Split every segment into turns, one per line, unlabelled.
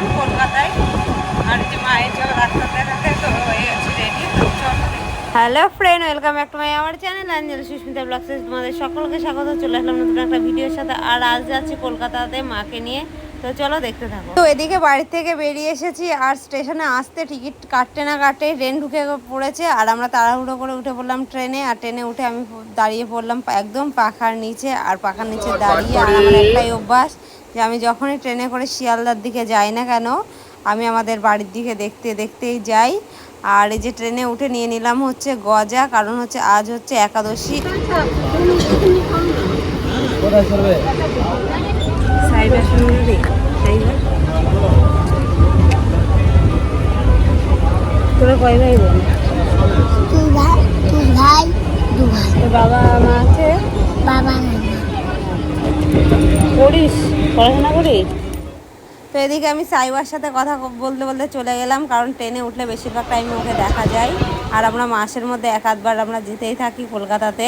এখন কলকাতায়। আর যে মায়ের জল রাস্তাতে হয়ে রেডি তো hello friend welcome back to my আমার চ্যানেল আঞ্জলি সুস্মিতা ব্লগসে তোমাদের সকলকে স্বাগত। চলে আসলাম নতুন একটা ভিডিওর সাথে। আর আজ যাচ্ছি কলকাতাতে মাকে নিয়ে। তো চলো দেখতে থাকো। তো এদিকে বাড়ি থেকে বেরিয়ে এসেছি আর স্টেশনে আসতে টিকিট কাটতে না কাটে ট্রেন ঢুকে পড়েছে আর আমরা তাড়াহুড়ো করে উঠে পড়লাম ট্রেনে আর ট্রেনে উঠে আমি দাঁড়িয়ে পড়লাম একদম পাখার নিচে আর পাখার নিচে দাঁড়িয়ে আর আমার একটাই অভ্যাস যে আমি যখনই ট্রেনে করে শিয়ালদার দিকে যাই না কেন আমি আমাদের বাড়ির দিকে দেখতে দেখতেই যাই। আর এই যে ট্রেনে উঠে নিয়ে নিলাম হচ্ছে গজা কারণ হচ্ছে আজ হচ্ছে একাদশী। সাইবার সুন্দরী সাইবার তোরা কয় ভাই বোন?
তুই ভাই তুই ভাই দু ভাই।
তোর বাবা মা আছে?
বাবা
পড়িস পড়াশোনা করিস? তো এদিকে আমি সাইবার সাথে কথা বলতে বলতে চলে গেলাম কারণ ট্রেনে উঠলে বেশিরভাগ টাইমে ওকে দেখা যায়। আর আমরা মাসের মধ্যে এক আধবার আমরা যেতেই থাকি কলকাতাতে।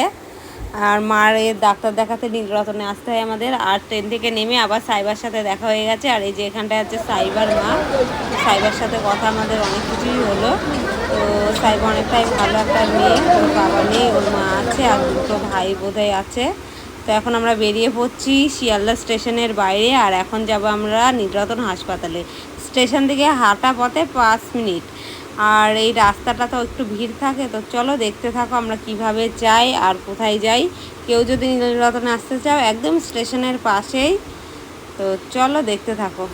আর মার এর ডাক্তার দেখাতে নীলরতনে আসতে হয় আমাদের। আর ট্রেন থেকে নেমে আবার সাইবার সাথে দেখা হয়ে গেছে। আর এই যে এখানটায় আছে সাইবার মা। সাইবার সাথে কথা আমাদের অনেক কিছুই হলো। তো সাইবার অনেকটাই ভালো একটা মেয়ে। ওর বাবা নেই, ওর মা আছে, আর দুটো ভাই বোধহয় আছে। তো এখন আমরা বেরিয়ে পড়ছি শিয়ালদা স্টেশনের বাইরে। আর এখন যাব আমরা নীলরতন হাসপাতালে। স্টেশন থেকে হাঁটা পথে পাঁচ মিনিট। আর এই রাস্তাটা তো একটু ভিড় থাকে, তো চলো দেখতে থাকো আমরা কীভাবে যাই আর কোথায় যাই। কেউ যদি নীলরতনে আসতে চাও, একদম স্টেশনের পাশেই। তো চলো দেখতে থাকো।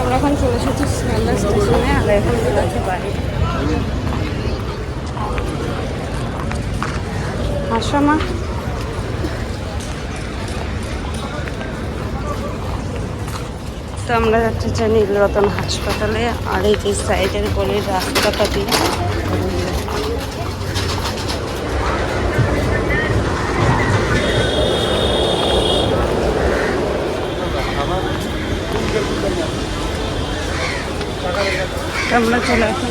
আমরা এখন চলে এসেছি স্টেশনে আর এখন আসো মা। তো আমরা যাচ্ছি যে নীলরতন হাসপাতালে, আর এই যে সাইডের গলির রাস্তাটা দিয়ে। আমরা চলে আসি।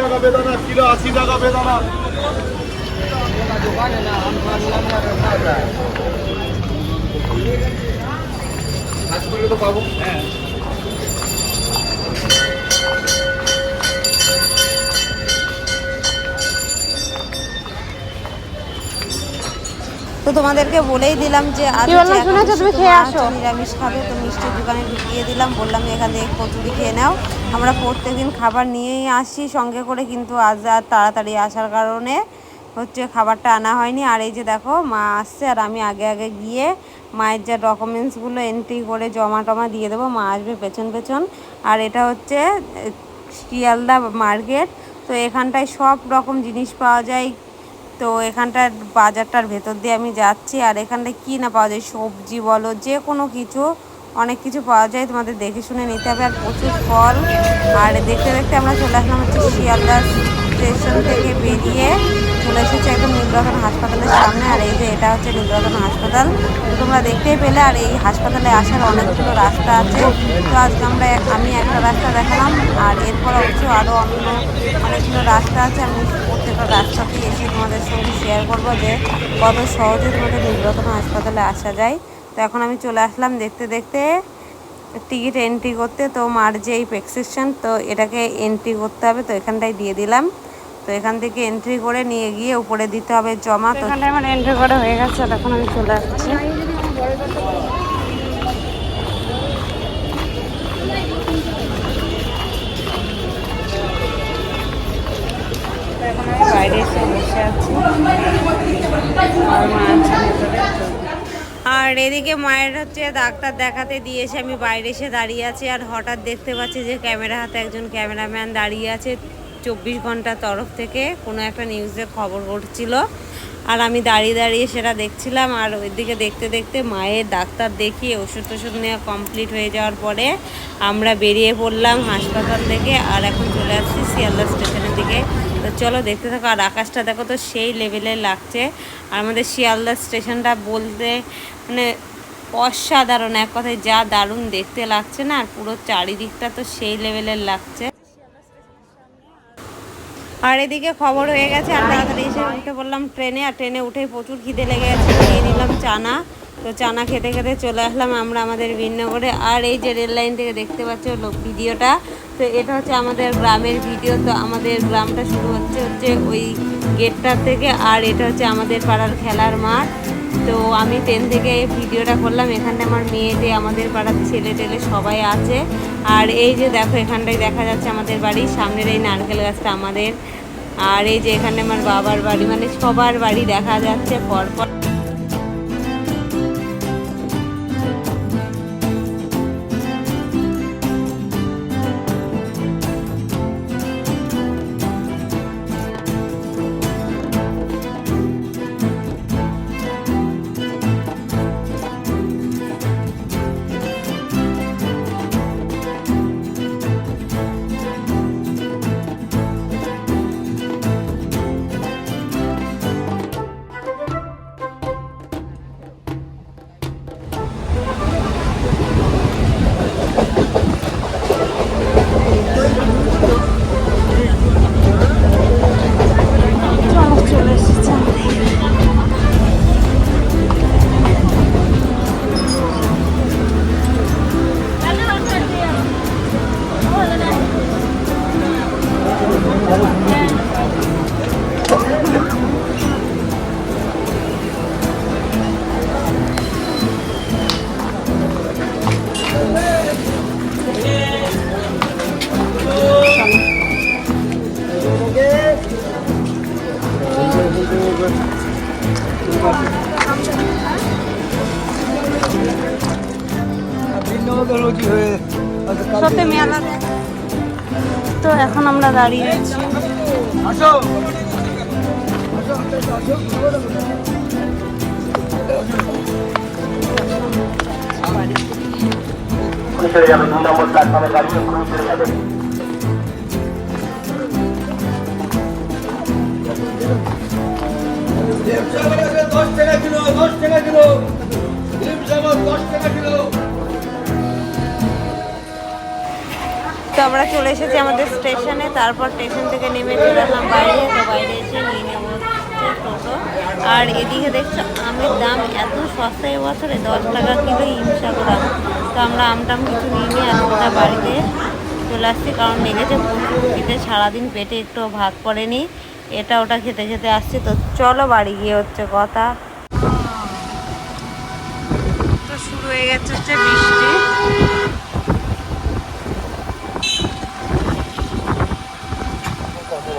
টাকা বেদানা, কিলো আশি টাকা বেদানা। তো পাবো হ্যাঁ
তো তোমাদেরকে বলেই দিলাম যে। নিরামিষ খাবে তো মিষ্টির দোকানে ঢুকিয়ে দিলাম। বললাম এখান থেকে কচুরি খেয়ে নাও। আমরা প্রত্যেকদিন খাবার নিয়েই আসি সঙ্গে করে কিন্তু আজ আর তাড়াতাড়ি আসার কারণে। হচ্ছে খাবারটা আনা হয়নি। আর এই যে দেখো, মা আসছে আর আমি আগে আগে গিয়ে মায়ের যা ডকুমেন্টসগুলো এন্ট্রি করে জমা টমা দিয়ে দেবো, মা আসবে পেছন পেছন। আর এটা হচ্ছে শিয়ালদা মার্কেট। তো এখানটায় সব রকম জিনিস পাওয়া যায়। তো এখানটার বাজারটার ভেতর দিয়ে আমি যাচ্ছি। আর এখানটায় কী না পাওয়া যায়, সবজি বলো, যে কোনো কিছু, অনেক কিছু পাওয়া যায়। তোমাদের দেখে শুনে নিতে হবে। আর প্রচুর ফল। আর দেখতে দেখতে আমরা চলে আসলাম হচ্ছে শিয়ালদা স্টেশন থেকে বেরিয়ে চলে এসেছে একদম নীলরতন হাসপাতালের সামনে। আর এই যে এটা হচ্ছে নীলরতন হাসপাতাল। তোমরা দেখতেই পেলে, আর এই হাসপাতালে আসার অনেকগুলো রাস্তা আছে। তো আজকে আমরা আমি একটা রাস্তা দেখালাম, আর এরপর অবশ্য আরও অন্য অনেকগুলো রাস্তা আছে। আমি প্রত্যেকটা রাস্তাতেই এসে তোমাদের সঙ্গে শেয়ার করব যে কত সহজে তোমাদের নীলরতন হাসপাতালে আসা যায়। তো এখন আমি চলে আসলাম দেখতে দেখতে। টিকিট এন্ট্রি করতে, তো মার যে এই প্রেসক্রিপশন তো এটাকে এন্ট্রি করতে হবে, তো এখানটায় দিয়ে দিলাম। তো এখান থেকে এন্ট্রি করে নিয়ে গিয়ে উপরে দিতে হবে জমা তো আমার এন্ট্রি করা হয়ে গেছে তখন আমি চলে আসছি। এখন আমি বাইরে এসে বসে আছি। আর এদিকে মায়ের হচ্ছে ডাক্তার দেখাতে দিয়ে এসে আমি বাইরে এসে দাঁড়িয়ে আছি আর হঠাৎ দেখতে পাচ্ছি যে ক্যামেরা হাতে একজন ক্যামেরাম্যান দাঁড়িয়ে আছে। চব্বিশ ঘণ্টার তরফ থেকে কোনো একটা নিউজে খবর করছিল আর আমি দাঁড়িয়ে দাঁড়িয়ে সেটা দেখছিলাম আর ওইদিকে দেখতে দেখতে মায়ের ডাক্তার দেখিয়ে ওষুধ টষুধ নেওয়া কমপ্লিট হয়ে যাওয়ার পরে আমরা বেরিয়ে পড়লাম হাসপাতাল থেকে আর এখন চলে আসছি শিয়ালদা স্টেশনের দিকে। তো চলো দেখতে থাকো আর আকাশটা দেখো তো সেই লেভেলের লাগছে। আর আমাদের শিয়ালদা স্টেশনটা বলতে মানে অসাধারণ, এক কথায় যা দারুণ দেখতে লাগছে না, আর পুরো চারিদিকটা তো সেই লেভেলের লাগছে। আর এদিকে খবর হয়ে গেছে, আর তাড়াতাড়ি এসে উঠে পড়লাম ট্রেনে, আর ট্রেনে উঠে প্রচুর খিদে লেগে গেছে নিয়ে নিলাম চানা। তো চানা খেতে খেতে চলে আসলাম আমরা আমাদের বিনগরে আর এই যে রেল লাইন থেকে দেখতে পাচ্ছ ভিডিওটা, তো এটা হচ্ছে আমাদের গ্রামের ভিডিও, তো আমাদের গ্রামটা শুরু হচ্ছে হচ্ছে ওই গেটটার থেকে, আর এটা হচ্ছে আমাদের পাড়ার খেলার মাঠ। তো আমি ট্রেন থেকে ভিডিওটা করলাম। এখানটা আমার মেয়েটে, আমাদের পাড়ার ছেলে টেলে সবাই আছে। আর এই যে দেখো, এখানটায় দেখা যাচ্ছে আমাদের বাড়ি। সামনের এই নারকেল গাছটা আমাদের। আর এই যে এখানে আমার বাবার বাড়ি মানে সবার বাড়ি দেখা যাচ্ছে পরপর। Yo te me agarré. তো এখন আমরা দাঁড়িয়ে আছি।
দশ টাকা কিলো দশ টাকা কিলো। দশ টাকা কিলো।
তো আমরা চলে এসেছি আমাদের স্টেশনে, তারপর স্টেশন থেকে নেমে চলে আসলাম বাইরে, তো বাইরে এসে নিয়ে নেব টোটো। আর এদিকে দেখছ, আমের দাম এত সস্তা এবছরে, দশ টাকা কিলো হিমসাগর আম। তো আমরা আমটাম কিছু নিয়ে নিয়ে আর বাড়িতে চলে আসছি, কারণ লেগেছে প্রচুর সারাদিন পেটে একটু ভাত পড়েনি। এটা ওটা খেতে খেতে আসছে, তো চলো বাড়ি গিয়ে হচ্ছে কথা। তো শুরু হয়ে গেছে হচ্ছে বৃষ্টি।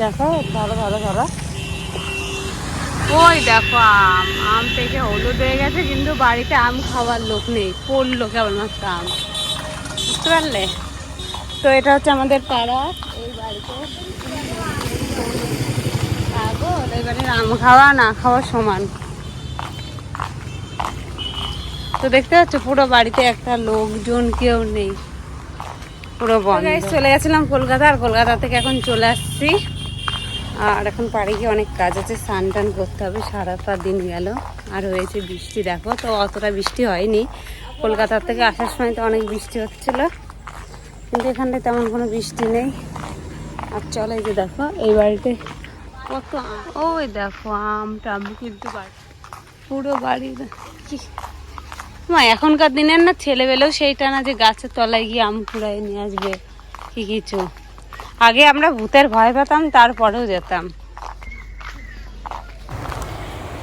দেখো ধরো ধরো ধরো ওই দেখো আম আম পেকে হলুদ হয়ে গেছে কিন্তু বাড়িতে আম খাওয়ার লোক নেই। পড়ল কেবলমাত্র আম। বুঝতে পারলে? তো এটা হচ্ছে আমাদের পাড়া এই বাড়িতে। বাড়ির আম খাওয়া না খাওয়া সমান। তো দেখতে পাচ্ছ পুরো বাড়িতে একটা লোকজন কেউ নেই। পুরো বন্ধ। চলে গেছিলাম কলকাতা আর কলকাতা থেকে এখন চলে আসছি। আর এখন পাড়ে গিয়ে অনেক কাজ আছে, স্নান টান করতে হবে, সারাটা দিন গেল। আর হয়েছে বৃষ্টি, দেখো তো, অতটা বৃষ্টি হয়নি। কলকাতার থেকে আসার সময় তো অনেক বৃষ্টি হচ্ছিল। কিন্তু এখানটায় তেমন কোনো বৃষ্টি নেই। আর চলে যে দেখো, এই বাড়িতে কত ওই দেখো, আম টাম কিন্তু বাড়ি। পুরো বাড়ি মা, এখনকার দিনের না ছেলেবেলেও সেইটা না যে গাছের তলায় গিয়ে আম কুড়াই নিয়ে আসবে, কি কিছু। আগে আমরা ভূতের ভয় পেতাম, তারপরেও যেতাম।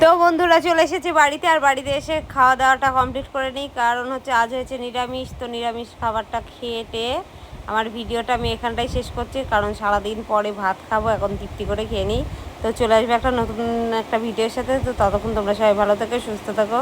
তো বন্ধুরা, চলে এসেছি বাড়িতে, আর বাড়িতে এসে খাওয়া দাওয়াটা কমপ্লিট করে নিই। কারণ হচ্ছে আজ হয়েছে নিরামিষ, তো নিরামিষ খাবারটা খেয়ে টেয়ে আমার ভিডিওটা আমি এখানটাই শেষ করছি, কারণ সারাদিন পরে ভাত খাব, এখন তৃপ্তি করে খেয়ে নিই। তো চলে আসবে একটা নতুন একটা ভিডিওর সাথে। তো ততক্ষণ তোমরা সবাই ভালো থেকো, সুস্থ থাকো।